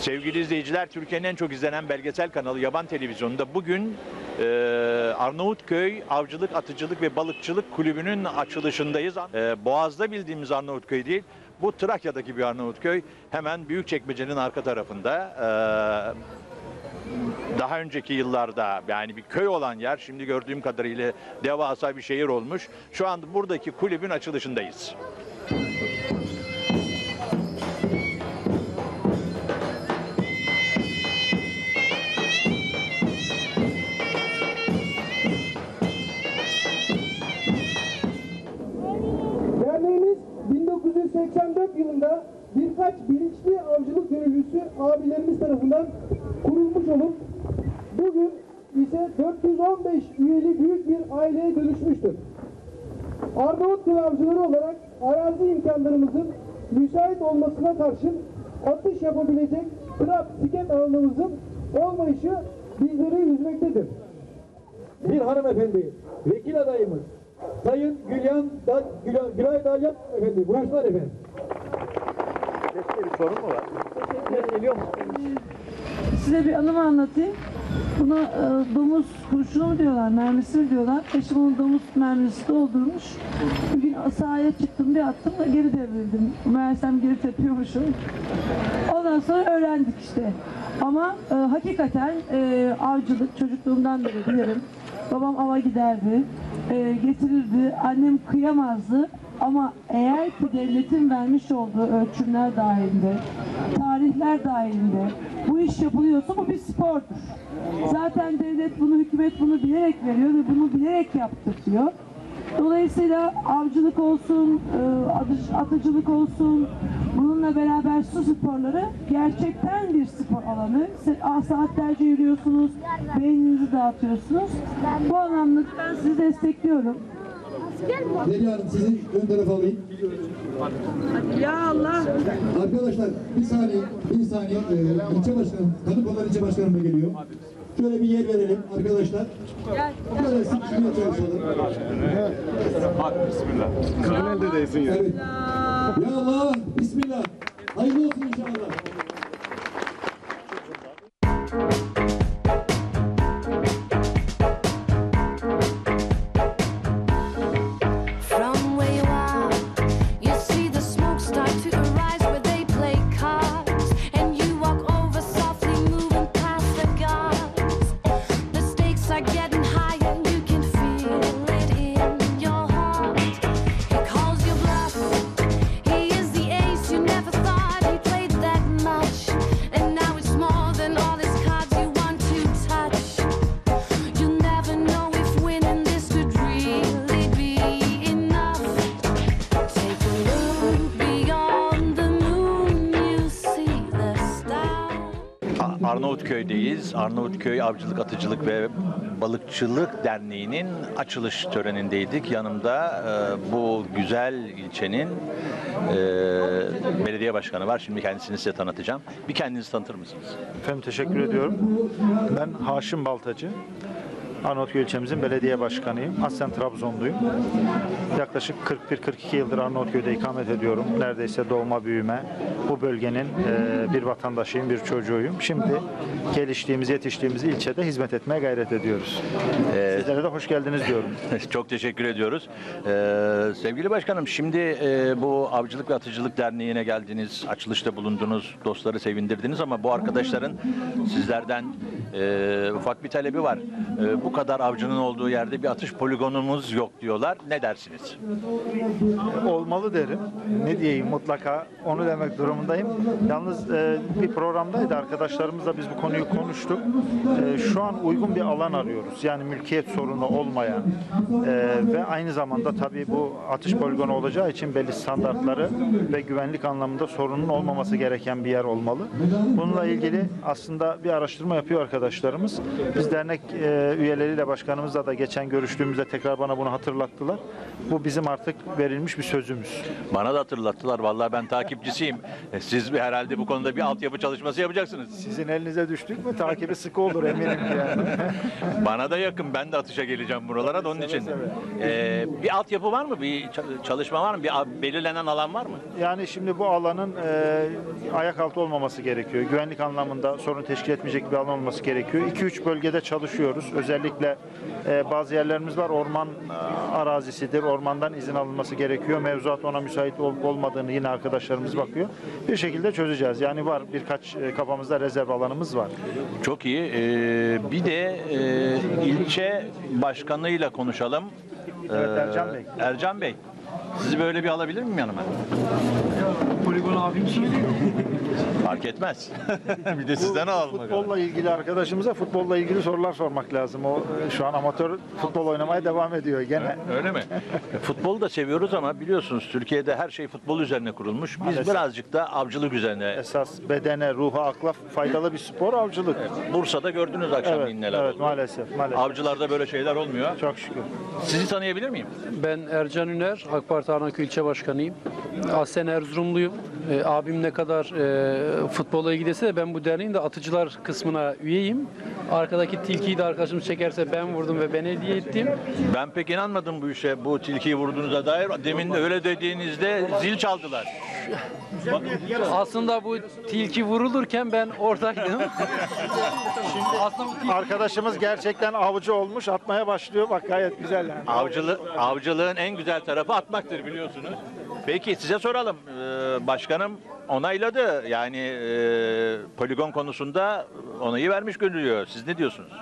Sevgili izleyiciler, Türkiye'nin en çok izlenen belgesel kanalı Yaban Televizyonu'nda bugün e, Arnavutköy Avcılık, Atıcılık ve Balıkçılık Kulübü'nün açılışındayız. E, Boğaz'da bildiğimiz Arnavutköy değil, bu Trakya'daki bir Arnavutköy. Hemen Büyükçekmece'nin arka tarafında. E, daha önceki yıllarda yani bir köy olan yer şimdi gördüğüm kadarıyla devasa bir şehir olmuş. Şu anda buradaki kulübün açılışındayız. 1984 yılında birkaç bilinçli avcılık gönüllüsü abilerimiz tarafından kurulmuş olup bugün ise 415 üyeli büyük bir aileye dönüşmüştür. Arnavutköy avcıları olarak arazi imkanlarımızın müsait olmasına karşın atış yapabilecek trap siket alanımızın olmayışı bizleri üzmektedir. Bir hanımefendi, vekil adayımız, Sayın Gülyan da, Gülay, Gülay Dalyan efendi, buyursunlar efendim. bir sorun mu var? Size bir anımı anlatayım. Buna e, domuz kurşunu mu diyorlar, mermisi mi diyorlar. Eşim onu domuz mermisi doldurmuş. Bir gün sahaya çıktım bir attım da geri devrildim. Meğersem geri tepiyormuşum. Ondan sonra öğrendik işte. Ama e, hakikaten e, avcılık çocukluğumdan beri bilirim. Babam ava giderdi, e, getirirdi. Annem kıyamazdı. Ama eğer ki devletin vermiş olduğu ölçümler dahilinde, tarihler dahilinde bu iş yapılıyorsa bu bir spordur. Zaten devlet bunu, hükümet bunu bilerek veriyor ve bunu bilerek yaptırtıyor. Dolayısıyla avcılık olsun, e, atıcılık olsun, bununla beraber su sporları gerçekten bir spor alanı. Se- a- Saatlerce yürüyorsunuz, beyninizi dağıtıyorsunuz. Bu anlamda ben sizi destekliyorum. Zeliha Hanım sizi ön tarafa alayım. Ya Allah! Arkadaşlar bir saniye, bir saniye. Ee, ilçe başkanım, kadın kolları ilçe başkanım da geliyor. Şöyle bir yer verelim arkadaşlar. Böyle sıkışmaya çalışalım. Evet. Ya Allah, Bismillah. Hayırlı olsun inşallah. Arnavutköy'deyiz. Arnavutköy Avcılık, Atıcılık ve Balıkçılık Derneği'nin açılış törenindeydik. Yanımda e, bu güzel ilçenin e, belediye başkanı var. Şimdi kendisini size tanıtacağım. Bir kendinizi tanıtır mısınız? Efendim teşekkür ediyorum. Ben Haşim Baltacı. Arnavutköy ilçemizin belediye başkanıyım. Aslen Trabzonluyum. Yaklaşık 41-42 yıldır Arnavutköy'de ikamet ediyorum. Neredeyse doğma büyüme. Bu bölgenin e, bir vatandaşıyım, bir çocuğuyum. Şimdi geliştiğimiz, yetiştiğimiz ilçede hizmet etmeye gayret ediyoruz. Sizlere de hoş geldiniz diyorum. Çok teşekkür ediyoruz. Ee, sevgili başkanım şimdi e, bu Avcılık ve Atıcılık Derneği'ne geldiniz, açılışta bulundunuz, dostları sevindirdiniz ama bu arkadaşların sizlerden e, ufak bir talebi var. E, bu kadar avcının olduğu yerde bir atış poligonumuz yok diyorlar. Ne dersiniz? olmalı derim. Ne diyeyim mutlaka onu demek durumundayım. Yalnız e, bir programdaydı arkadaşlarımızla biz bu konuyu konuştuk. E, şu an uygun bir alan arıyoruz. Yani mülkiyet sorunu olmayan e, ve aynı zamanda tabii bu atış poligonu olacağı için belli standartları ve güvenlik anlamında sorunun olmaması gereken bir yer olmalı. Bununla ilgili aslında bir araştırma yapıyor arkadaşlarımız. Biz dernek e, üyeleriyle başkanımızla da geçen görüştüğümüzde tekrar bana bunu hatırlattılar. Bu bizim artık verilmiş bir sözümüz. Bana da hatırlattılar. Vallahi ben takipçisiyim. E, Siz herhalde bu konuda bir altyapı çalışması yapacaksınız. Sizin elinize düştük mü takibi sıkı olur eminim ki yani. Bana da yakın. Ben de atışa geleceğim buralara da onun için. E, bir altyapı var mı? Bir ça- çalışma var mı? Bir a- belirlenen alan var mı? Yani şimdi bu alanın e, ayak altı olmaması gerekiyor. Güvenlik anlamında sorun teşkil etmeyecek bir alan olması gerekiyor. 2-3 bölgede çalışıyoruz. Özellikle e, bazı yerlerimiz var orman e, arazisidir. Ormandan izin alınması gerekiyor. Mevzuat ona müsait olup olmadığını yine arkadaşlarımız bakıyor. Bir şekilde çözeceğiz. Yani var birkaç e, kafamızda rezerv alanımız var. Çok iyi. Ee, bir de e, ilçe başkanıyla konuşalım. Evet, Ercan Bey. Ercan Bey. Sizi böyle bir alabilir miyim yanıma? Poligon abim söylüyor. Fark etmez. bir de sizden alalım. bakalım. Futbolla ilgili arkadaşımıza futbolla ilgili sorular sormak lazım. O e, şu an amatör futbol oynamaya devam ediyor gene. Öyle mi? Futbolu da seviyoruz ama biliyorsunuz Türkiye'de her şey futbol üzerine kurulmuş. Biz Maalesef. birazcık da avcılık üzerine. Esas bedene, ruha, akla faydalı bir spor avcılık. Bursa'da gördünüz akşam Evet, neler evet oldu. maalesef, maalesef. Avcılarda böyle şeyler olmuyor. Çok şükür. Sizi tanıyabilir miyim? Ben Ercan Üner, AK Parti Arnavutköy ilçe başkanıyım. Aslen Erzurumluyum. E, abim ne kadar e, futbola ilgiliyse de ben bu derneğin de atıcılar kısmına üyeyim. Arkadaki tilkiyi de arkadaşım çekerse ben vurdum ve ben hediye ettim. Ben pek inanmadım bu işe. Bu tilkiyi vurduğunuza dair. Demin de öyle dediğinizde zil çaldılar. Aslında bu tilki vurulurken ben oradaydım. Aslında bu tilki Arkadaşımız gerçekten avcı olmuş, atmaya başlıyor. Bak gayet güzel yani. Avcılık, avcılığın en güzel tarafı atmaktır biliyorsunuz. Peki size soralım. Ee, başkanım onayladı. Yani e, poligon konusunda onayı vermiş görülüyor. Siz ne diyorsunuz?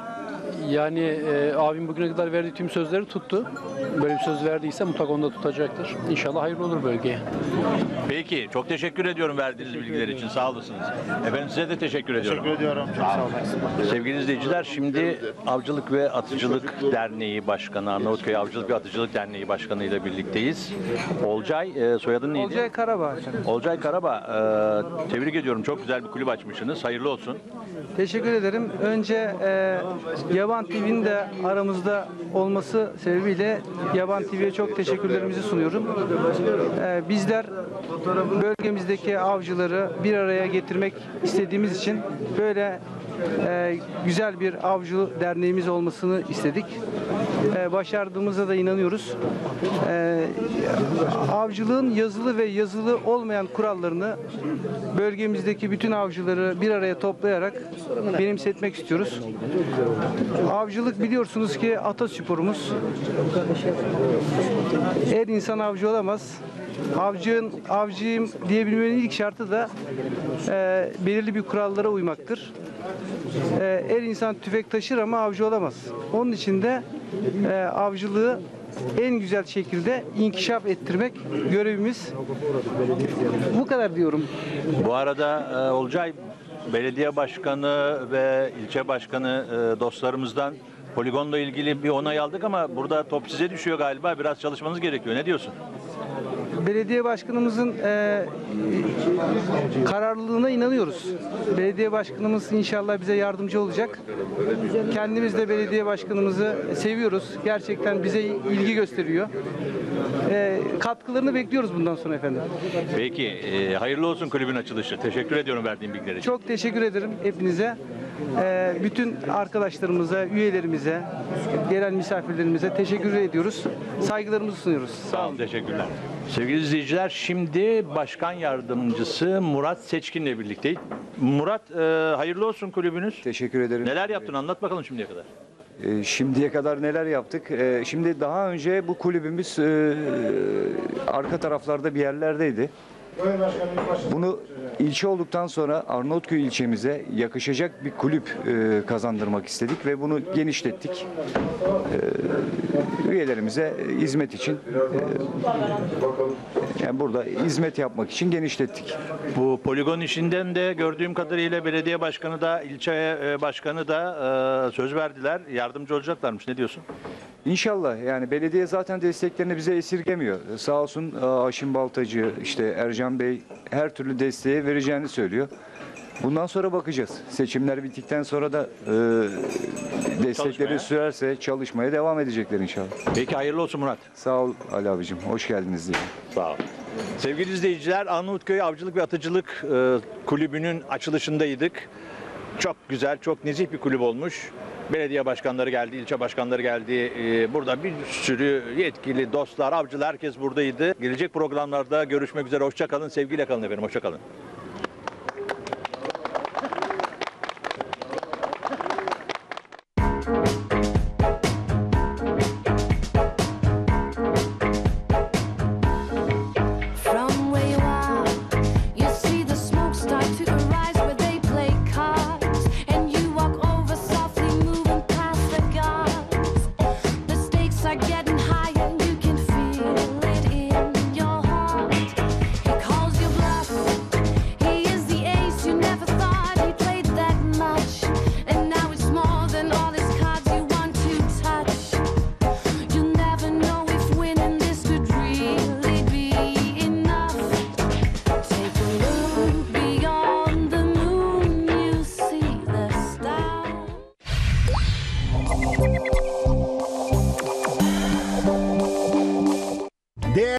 Yani e, abim bugüne kadar verdiği tüm sözleri tuttu. Böyle bir söz verdiyse mutlaka onu da tutacaktır. İnşallah hayırlı olur bölgeye. Peki çok teşekkür ediyorum verdiğiniz bilgiler için. Sağ olasınız. Efendim size de teşekkür ediyorum. Teşekkür ediyorum. Çok sağ olun. Sevgili izleyiciler şimdi Avcılık ve Atıcılık Derneği Başkanı Arnavutköy Avcılık ve Atıcılık Derneği Başkanı ile birlikteyiz. Olcay e, soyadın neydi? Olcay Karabağ. Olcay Karaba. e, tebrik ediyorum. Çok güzel bir kulüp açmışsınız. Hayırlı olsun. Teşekkür ederim. Önce e, Yaban TV'nin de aramızda olması sebebiyle Yaban TV'ye çok teşekkürlerimizi sunuyorum. E, bizler bölgemizdeki avcıları bir araya getirmek istediğimiz için böyle e, güzel bir avcı derneğimiz olmasını istedik. E, başardığımıza da inanıyoruz. E, avcılığın yazılı ve yazılı olmayan kurallarını bölgemizdeki bütün avcıları bir araya toplayarak benimsetmek istiyoruz. Avcılık biliyorsunuz ki atasporumuz. Her insan avcı olamaz. Avcının avcıyım diyebilmenin ilk şartı da e, belirli bir kurallara uymaktır. E, her insan tüfek taşır ama avcı olamaz. Onun için de e, avcılığı en güzel şekilde inkişaf ettirmek görevimiz. Bu kadar diyorum. Bu arada e, Olcay belediye başkanı ve ilçe başkanı e, dostlarımızdan poligonla ilgili bir onay aldık ama burada top size düşüyor galiba. Biraz çalışmanız gerekiyor. Ne diyorsun? Belediye başkanımızın e, kararlılığına inanıyoruz. Belediye başkanımız inşallah bize yardımcı olacak. Kendimiz de belediye başkanımızı seviyoruz. Gerçekten bize ilgi gösteriyor. E, katkılarını bekliyoruz bundan sonra efendim. Peki e, hayırlı olsun kulübün açılışı. Teşekkür ediyorum verdiğin bilgiler için. Çok teşekkür ederim hepinize. E, bütün arkadaşlarımıza, üyelerimize, gelen misafirlerimize teşekkür ediyoruz. Saygılarımızı sunuyoruz. Sağ olun, teşekkürler. Sevgili izleyiciler, şimdi Başkan Yardımcısı Murat Seçkin'le birlikteyiz. Murat, e, hayırlı olsun kulübünüz. Teşekkür ederim. Neler yaptın anlat bakalım şimdiye kadar. Ee, şimdiye kadar neler yaptık? Ee, şimdi daha önce bu kulübümüz e, arka taraflarda bir yerlerdeydi. Bunu ilçe olduktan sonra Arnavutköy ilçemize yakışacak bir kulüp e, kazandırmak istedik ve bunu genişlettik. Ee, üyelerimize hizmet için e, yani burada hizmet yapmak için genişlettik. Bu poligon işinden de gördüğüm kadarıyla belediye başkanı da, ilçe e, başkanı da e, söz verdiler. Yardımcı olacaklarmış. Ne diyorsun? İnşallah yani belediye zaten desteklerini bize esirgemiyor. Sağ olsun e, Haşim Baltacı, işte Ercan Bey her türlü desteği vereceğini söylüyor. Bundan sonra bakacağız. Seçimler bittikten sonra da e, destekleri Çalışmaya. sürerse çalışmaya devam edecekler inşallah. Peki hayırlı olsun Murat. Sağ ol Ali abicim. Hoş geldiniz diye. Sağ ol. Sevgili izleyiciler, Arnavutköy Avcılık ve Atıcılık e, Kulübü'nün açılışındaydık. Çok güzel, çok nezih bir kulüp olmuş. Belediye başkanları geldi, ilçe başkanları geldi. E, burada bir sürü yetkili, dostlar, avcılar herkes buradaydı. Gelecek programlarda görüşmek üzere. Hoşça kalın, sevgiyle kalın efendim. Hoşça kalın.